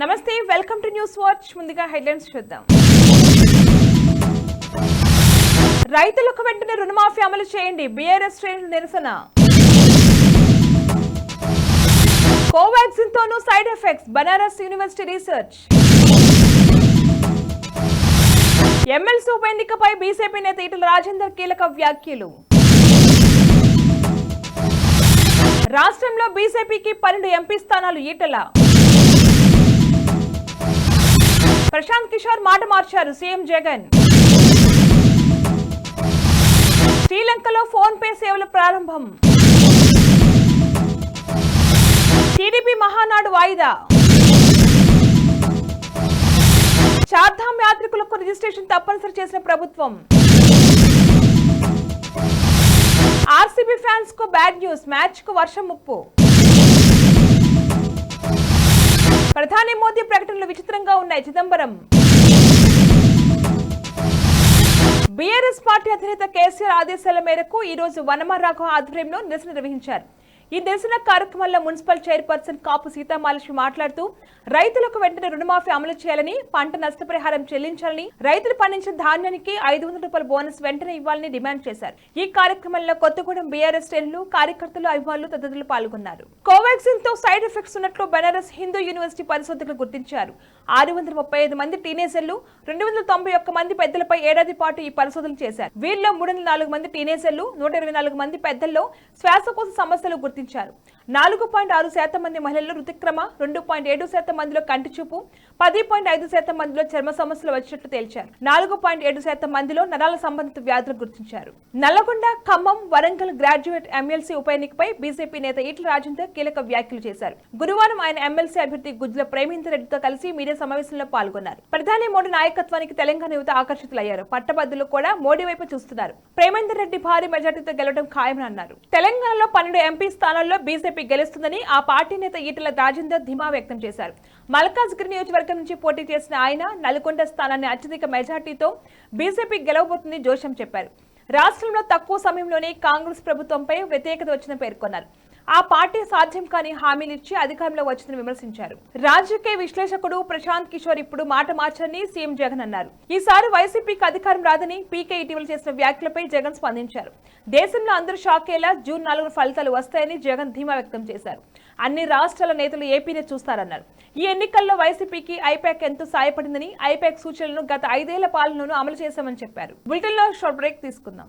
నమస్తే welcome to news watch. ముందుగా headlines చూద్దాం. రైతులకు వెంటనే రుణమాఫీ అమలు చేయండి. బీఆర్ఎస్ శ్రేణుల నిరసన. కోవాక్సిన్ తోనూ side effects. Banaras university research. MLC ఉప ఎన్నికపై బీజేపీ నేత ఈటల రాజేందర్ కీలక వ్యాఖ్యలు. రాష్ట్రంలో బీజేపీకి పన్నెండు ఎంపీ స్థానాలు ఈటల. ప్రశాంత్ కిషోర్ మాట మార్చారు సీఎం జగన్. శ్రీలంకలో ఫోన్ పే సేవలు ప్రారంభం. టీడీపీ మహానాడు వాయిదా. చార్ధామ్ యాత్రికులకు రిజిస్ట్రేషన్ తప్పనిసరి చేసిన ప్రభుత్వం. ఆర్సీబీ ఫ్యాన్స్కు బ్యాడ్ న్యూస్ మ్యాచ్కు వర్షం ముప్పు. ప్రధాని మోదీ ప్రకటనలు విచిత్రంగా ఉన్నాయి. చిదంబరం. బీఆర్ఎస్ పార్టీ అధినేత కేసీఆర్ ఆదేశాల మేరకు ఈ రోజు వనమరాఘవ ఆధ్వర్యంలో నిరసన నిర్వహించారు. ఈ నిరసన కార్యక్రమంలో మున్సిపల్ చైర్పర్సన్ కాపు సీతామహాలక్ష్మి మాట్లాడుతూ రైతులకు వెంటనే రుణమాఫీ అమలు చేయాలని పంట నష్టపరిహారం చెల్లించాలని రైతులు పండించిన ధాన్యానికి ఐదు వందల రూపాయల బోనస్ వెంటనే ఇవ్వాలని డిమాండ్ చేశారు. ఈ కార్యక్రమంలో కొత్తగూడెం బీఆర్ఎస్ శ్రేణులు కార్యకర్తలు అభిమానులు తదితరులు పాల్గొన్నారు. కోవాక్సిన్తో సైడ్ ఎఫెక్ట్స్ ఉన్నట్లు బెనారస్ హిందూ యూనివర్సిటీ పరిశోధకులు గుర్తించారు. ఆరు వందల ముప్పై ఐదు మంది టీనేజర్లు రెండు వందల తొంభై ఒక్క మంది పెద్దలపై ఏడాది పాటు ఈ పరిశోధనలు చేశారు. వీరిలో మూడు వందల నాలుగు మంది టీనేజర్లు నూట ఇరవై నాలుగు మంది పెద్దల్లో శ్వాసకోశ సమస్యలు గుర్తించారు. నాలుగు పాయింట్ ఆరు శాతం మంది మహిళల్లో రుతుక్రమ రెండు పాయింట్ ఏడు శాతం మందిలో కంటి చూపు పది పాయింట్ ఐదు శాతం మందిలో చర్మ సమస్యలు వచ్చినట్లు తేల్చారు. నాలుగు పాయింట్ ఏడు శాతం మందిలో నరాల సంబంధిత వ్యాధులు గుర్తించారు. నల్లగొండ ఖమ్మం వరంగల్ గ్రాడ్యుయేట్ ఎమ్మెల్సీ ఉప ఎన్నికపై బీజేపీ నేత ఈటల రాజేందర్ కీలక వ్యాఖ్యలు చేశారు. గురువారం ఆయన ఎమ్మెల్సీ అభ్యర్థి గుజ్జల ప్రేమేందర్ రెడ్డితో కలిసి మీడియా సమావేశంలో పాల్గొన్నారు. ప్రధాని మోడీ నాయకత్వానికి తెలంగాణ యువత ఆకర్షితులయ్యారు. పట్టభద్రులు కూడా మోడీ వైపు చూస్తున్నారు. ప్రేమేందర్ రెడ్డి భారీ మెజార్టీతో గెలవడం ఖాయమని అన్నారు తెలంగాణలో పన్నెండు ఎంపీ స్థానాల్లో బీజేపీ గెలుస్తుందని ఆ పార్టీ నేత ఈటల రాజేందర్ ధీమా వ్యక్తం చేశారు. మల్కాజ్గిరి నియోజకవర్గం నుంచి పోటీ చేసిన ఆయన నల్గొండ స్థానాన్ని అత్యధిక మెజార్టీతో బీజేపీ గెలవబోతుంది జోషం చెప్పారు. రాష్ట్రంలో తక్కువ సమయంలోనే కాంగ్రెస్ ప్రభుత్వంపై వ్యతిరేకత వచ్చిన పేర్కొన్నారు. ఆ పార్టీ సాధ్యం కాని హామీలిచ్చి అధికారంలో వచ్చిందని విమర్శించారు. రాజకీయ విశ్లేషకుడు ప్రశాంత్ కిషోర్ ఇప్పుడు మాట మార్చారని సీఎం జగన్ అన్నారు. ఈసారి వైసీపీకి అధికారం రాదని పీకే ఇటీవల చేసిన వ్యాఖ్యలపై జగన్ స్పందించారు. దేశంలో అందరూ షాకేలా జూన్ నాలుగు ఫలితాలు వస్తాయని జగన్ ధీమా వ్యక్తం చేశారు. అన్ని రాష్ట్రాల నేతలు ఏపీనే చూస్తారన్నారు. ఈ ఎన్నికల్లో వైసీపీకి ఐపాక్ ఎంతో సాయపడిందని ఐపాక్ సూచనలను గత ఐదేళ్ళ పాలనను అమలు చేశామని చెప్పారు. బులెటిన్లో షార్ట్ బ్రేక్ తీసుకుందాం.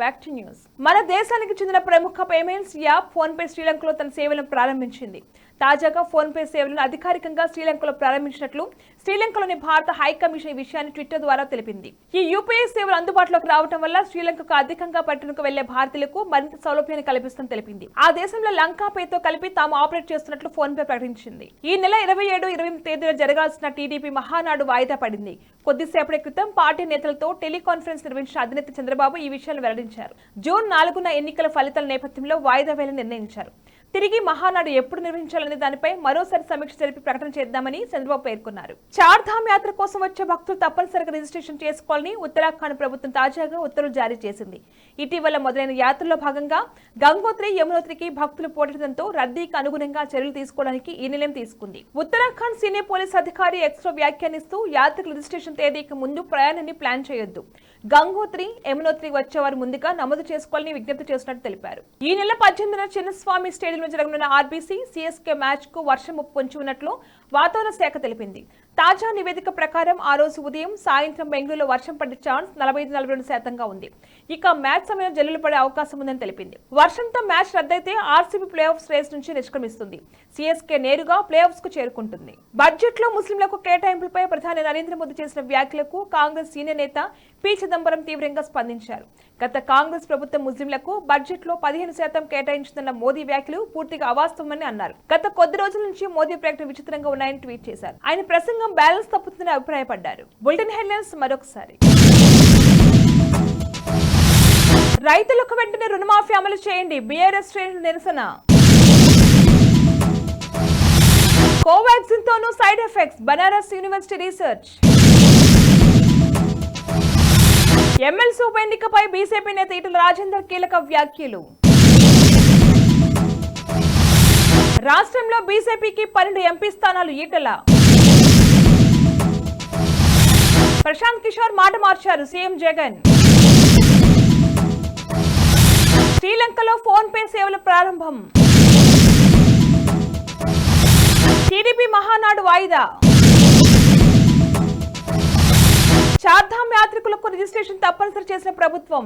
బ్యాక్ టు న్యూస్ మన దేశానికి చెందిన ప్రముఖ పేమెంట్స్ యాప్ ఫోన్ పే శ్రీలంకలో తన సేవలను ప్రారంభించింది. తాజాగా ఫోన్ పే సేవలను అధికారికంగా శ్రీలంకలో ప్రారంభించినట్లు శ్రీలంకలోని భారత హై కమిషన్ ఈ విషయాన్ని ట్విట్టర్ ద్వారా తెలిపింది. ఈ యూపీఐ సేవలు అందుబాటులోకి రావడం వల్ల శ్రీలంకకు అధికంగా పర్యటనకు వెళ్ళే భారతీయులకు మరింత సౌలభ్యాన్ని కల్పిస్తుందని తెలిపింది. ఆ దేశంలో లంకా పేతో కలిపి తాము ఆపరేట్ చేస్తున్నట్లు ఫోన్ పే ప్రకటించింది. ఈ నెల ఇరవై ఏడు ఇరవై తేదీన జరగాల్సిన టీడీపీ మహానాడు వాయిదా పడింది. కొద్దిసేపటి క్రితం పార్టీ నేతలతో టెలికాన్ఫరెన్స్ నిర్వహించిన అధినేత చంద్రబాబు ఈ విషయాన్ని వెల్లడించారు. జూన్ నాలుగున ఎన్నికల ఫలితాల నేపథ్యంలో వాయిదా వేయాలని నిర్ణయించారు. తిరిగి మహానాడు ఎప్పుడు నిర్వహించాలనే దానిపై మరోసారి సమీక్ష జరిపి ప్రకటన చేద్దామని చంద్రబాబు పేర్కొన్నారు. చార్ధామ్ యాత్ర కోసం వచ్చే భక్తులు తప్పనిసరిగా రిజిస్ట్రేషన్ చేసుకోవాలని ఉత్తరాఖండ్ ప్రభుత్వం తాజాగా ఉత్తర్వులు జారీ చేసింది. ఇటీవల మొదలైన యాత్రలో భాగంగా గంగోత్రి యమునోత్రికి భక్తులు పోటడంతో రద్దీకి అనుగుణంగా చర్యలు తీసుకోవడానికి ఈ నిర్ణయం తీసుకుంది. ఉత్తరాఖండ్ సీనియర్ పోలీస్ అధికారి ఎక్స్ట్రో వ్యాఖ్యానిస్తూ యాత్రికుల రిజిస్ట్రేషన్ తేదీకి ముందు ప్రయాణాన్ని ప్లాన్ చేయొద్దు. గంగోత్రి యమునోత్రి వచ్చేవారు ముందుగా నమోదు చేసుకోవాలని విజ్ఞప్తి చేసినట్టు తెలిపారు. ఈ నెల పద్దెనిమిదిన చిన్నస్వామి స్టేడియంలో జరగనున్న ఆర్బీసీ సిఎస్కే మ్యాచ్కు వర్షం ముప్పు పొంచి ఉన్నట్లు వాతావరణ శాఖ తెలిపింది. తాజా నివేదిక ప్రకారం ఆ రోజు ఉదయం సాయంత్రం బెంగళూరులో వర్షం పడే ఛాన్స్ నలభై ఐదు నలభై రెండు శాతంగా ఉంది. ఇక మ్యాచ్ సమయంలో జల్లులు పడే అవకాశం ఉందని తెలిపింది. వర్షంతో మ్యాచ్ రద్దయితే ఆర్సీబీ ప్లే ఆఫ్స్ రేస్ నుంచి నిష్క్రమిస్తుంది. సిఎస్కే నేరుగా ప్లే ఆఫ్స్కు చేరుకుంటుంది. బడ్జెట్లో ముస్లింలకు కేటాయింపులపై ప్రధాని నరేంద్ర మోదీ చేసిన వ్యాఖ్యలకు కాంగ్రెస్ సీనియర్ నేత పి. చిదంబరం తీవ్రంగా స్పందించారు. గత కాంగ్రెస్ ప్రభుత్వం ముస్లింలకు బడ్జెట్లో పదిహేను శాతం కేటాయించిందన్న మోదీ వ్యాఖ్యలు పూర్తిగా అవాస్తవమని అన్నారు. గత కొద్ది రోజుల నుంచి మోదీ ప్రకటన విచిత్రంగా ఉన్నాయని ట్వీట్ చేశారు. ఆయన ప్రసంగం బ్యాలెన్స్ తప్పుతుందని అభిప్రాయపడ్డారు. బులెటిన్ హెడ్లైన్స్ మరొకసారి. రైతులకు వెంటనే రుణమాఫీ అమలు చేయండి. బీఆర్ఎస్ శ్రేణుల నిరసన. కోవాక్సిన్ తోనూ side effects. Banaras university research. MLC ఉప ఎన్నికపై బీజేపీ నేత ఈటల రాజేందర్ కీలక వ్యాఖ్యలు. రాష్ట్రంలో బీజేపీకి పన్నెండు ఎంపీ స్థానాలు ఈటల. ప్రశాంత్ కిషోర్ మాట మార్చారు సీఎం జగన్. శ్రీలంకలో ఫోన్ పే సేవల ప్రారంభం. టీడీపీ మహానాడు వాయిదా. చార్ధామ్ యాత్రికులకు రిజిస్ట్రేషన్ తప్పనిసరి చేసిన ప్రభుత్వం.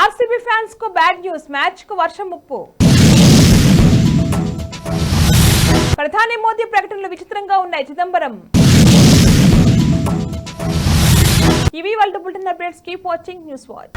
ఆర్సీబీ ఫ్యాన్స్కు బ్యాడ్ న్యూస్ మ్యాచ్కు వర్షం ముప్పు. ప్రధాని మోదీ ప్రకటనలు విచిత్రంగా ఉన్నాయి చిదంబరం. ఇవి వాళ్ళ bulletin updates. Keep watching news watch.